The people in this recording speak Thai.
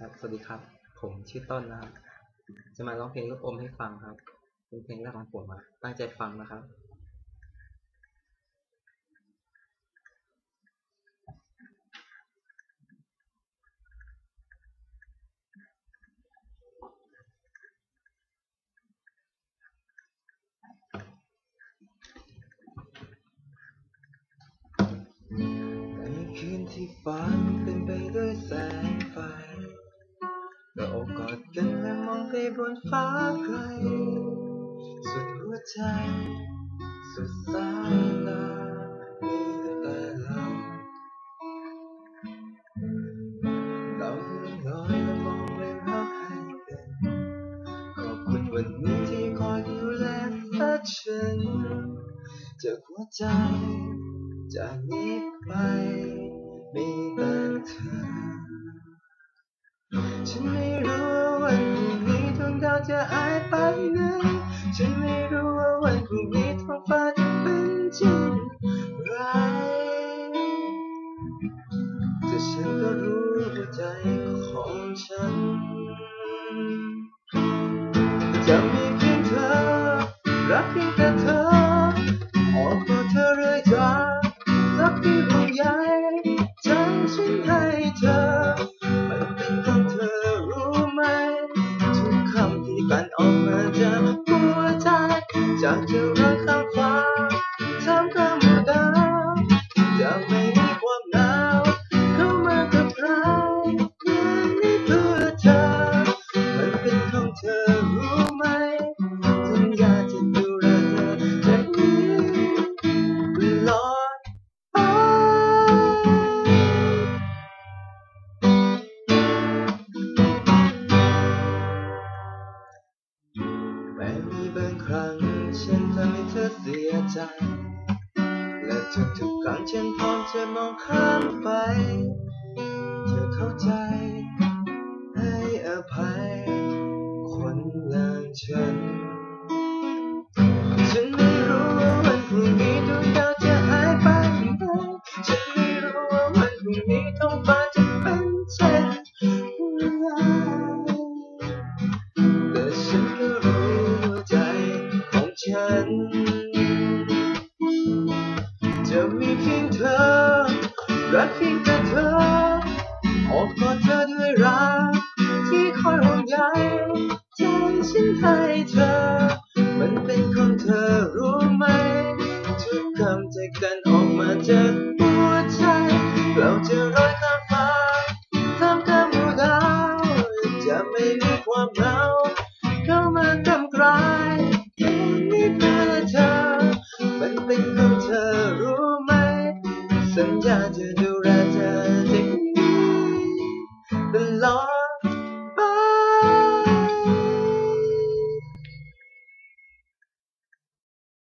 ครับ สวัสดีครับ ผมชื่อต้นนะครับ จะมาร้องเพลงลูกอมให้ฟังครับ เป็นเพลงแรกของผมอะตั้งใจฟังนะครับในคืนที่ฟ้าเป็นไปด้วยแสงไฟ เรากอดกันและมองไปบนฟ้าไกล สุดหัวใจ สุดสายตามีแต่เราเราลอยและมองไปรักให้เป็นขอบคุณวันนี้ที่คอยดูแลและฉันจากหัวใจจากนี้ไป จะหายไปไหนฉันไม่รู้ว่าวันพรุ่งนี้ท้องฟ้าจะเป็นเช่นไรแต่ฉันก็รู้หัวใจของฉัน จะมีเพียงเธอ รักเพียงแต่เธอออก อยากจะรักข้ามฟ้าท่ามกลางหมู่ดาวจะไม่มีความหนาวเข้ามากับใครเพื่อนี้เพื่อเธอมันเป็นของเธอ ธอเสียใจ และทุกๆครั้งฉันพร้อมจะมองข้ามไป เธอเข้าใจ ให้อภัย คนอย่างฉัน ฉันไม่รู้ว่าวันพรุ่งนี้ดวงดาวจะหายไปไหนฉันไม่รู้ว่าวันพรุ่งนี้ท้องฟ้าจะเป็นเช่นไรแต่ฉันก็รู้ใจของฉัน จะมีเพียงเธอ รักเพียงแต่เธอโอบกอดเธอด้วยรัก ที่คอยห่วงใยใจฉันให้เธอ มันเป็นของเธอรู้ไหม ทุกคำจากัน สัญญาจะดูแลเธอ